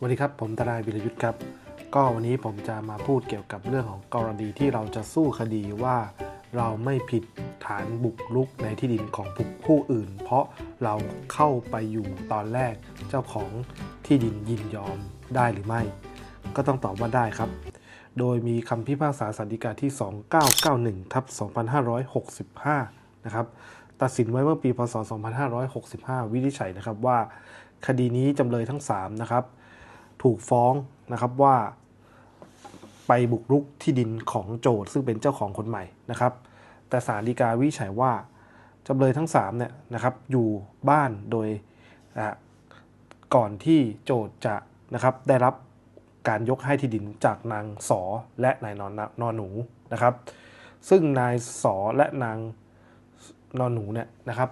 สวัสดีครับ ผมทนายวิรยุทธ์ครับ ก็วันนี้ผมจะมาพูดเกี่ยวกับเรื่องของกรณีที่เราจะสู้คดีว่า เราไม่ผิดฐานบุกรุกในที่ดินของผู้อื่น เพราะเราเข้าไปอยู่ตอนแรกเจ้าของที่ดินยินยอมได้หรือไม่ ก็ต้องตอบว่าได้ครับ โดยมีคำพิพากษาสันติกาที่ 2991ทับ2565 นะครับตัดสินไว้เมื่อปีพศ2565 วินิจฉัยนะครับว่า คดีนี้จำเลยทั้ง3นะครับ ถูกฟ้องนะครับว่า ไปบุกรุกที่ดินของโจทซึ่งเป็นเจ้าของคนใหม่นะครับ แต่ศาลฎีกาวินิจฉัยว่าจำเลยทั้ง3เนี่ยนะครับอยู่บ้านโดยก่อนที่โจทจะนะครับได้รับการยกให้ที่ดินจากนางสอและนายนอนนอนหนูนะครับ ซึ่งนายสอและนางนอนหนูเนี่ยนะครับ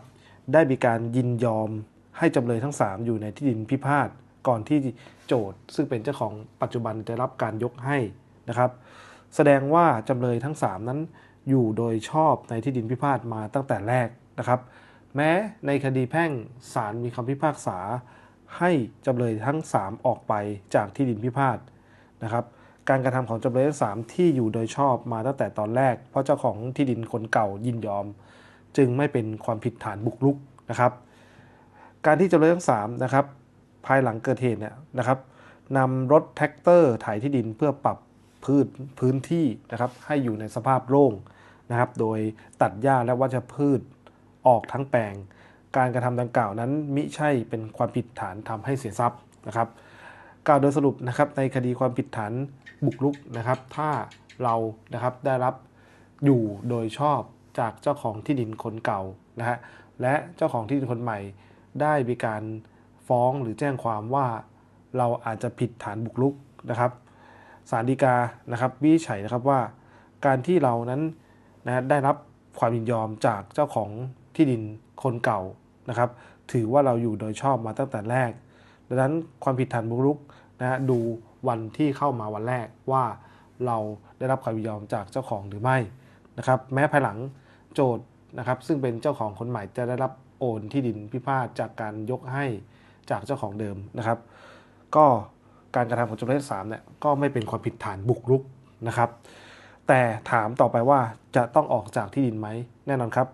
ได้มีการยินยอมให้จำเลยทั้ง 3 อยู่ในที่ดินพิพาท ก่อนที่โจทย์ซึ่งเป็นเจ้าของปัจจุบันได้รับการยกให้นะครับ แสดงว่าจำเลยทั้ง 3 นั้นอยู่โดยชอบในที่ดินพิพาทมาตั้งแต่แรกนะครับ แม้ในคดีแพ่งศาลมีคำพิพากษา ให้จำเลยทั้ง 3 ออกไปจากที่ดินพิพาทนะครับ การกระทำของจำเลยทั้ง3ที่อยู่โดยชอบมาตั้งแต่ตอนแรก เพราะเจ้าของที่ดินคนเก่ายินยอม จึงไม่เป็นความผิดฐานบุกรุกนะครับ การที่จำเลยทั้ง3นะครับ ภายหลังเกิดเหตุเนี่ยนะครับนำรถแท็กเตอร์ไถที่ดินเพื่อปรับพืชพื้นที่นะครับให้อยู่ในสภาพโล่งนะครับ โดยตัดหญ้าและวัชพืชออกทั้งแปลง การกระทำดังกล่าวนั้นมิใช่เป็นความผิดฐานทำให้เสียทรัพย์นะครับกล่าวโดยสรุปนะครับในคดีความผิดฐานบุกรุกนะครับ ถ้าเรานะครับได้รับอยู่โดยชอบจากเจ้าของที่ดินคนเก่านะฮะและเจ้าของที่ดินคนใหม่ได้มีการ ฟ้องหรือแจ้งความว่าเราอาจจะผิดฐานบุกรุกนะครับศาลฎีกานะครับวิจัยนะครับว่า การที่เรานั้นนะได้รับความยินยอมจากเจ้าของที่ดินคนเก่านะครับ ถือว่าเราอยู่โดยชอบมาตั้งแต่แรก ดังนั้นความผิดฐานบุกรุกนะฮะดูวันที่เข้ามาวันแรกว่าเราได้รับความยินยอมจากเจ้าของหรือไม่นะครับ แม้ภายหลังโจทย์นะครับ ซึ่งเป็นเจ้าของคนใหม่จะได้รับโอนที่ดินพิพาทจากการยกให้ จากเจ้าของเดิมนะครับ ก็การกระทำของจำเลยที่สามเนี่ยก็ไม่เป็นความผิดฐานบุกรุกนะครับ แต่ถามต่อไปว่าจะต้องออกจากที่ดินไหมแน่นอนครับ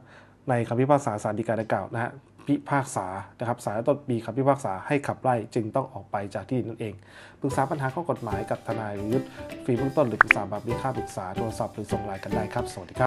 ในคำพิพากษาศาลฎีกาดังกล่าวนะฮะพิพากษานะครับศาลต้นปีคำพิพากษาให้ขับไล่จึงต้องออกไปจากที่ดินนั่นเองปรึกษาปัญหาข้อกฎหมายกับทนายวิยุทธ์ฟรีเบื้องต้นหรือปรึกษาแบบมีค่าปรึกษาโทรศัพท์หรือส่งไลน์กันได้ครับสวัสดีครับ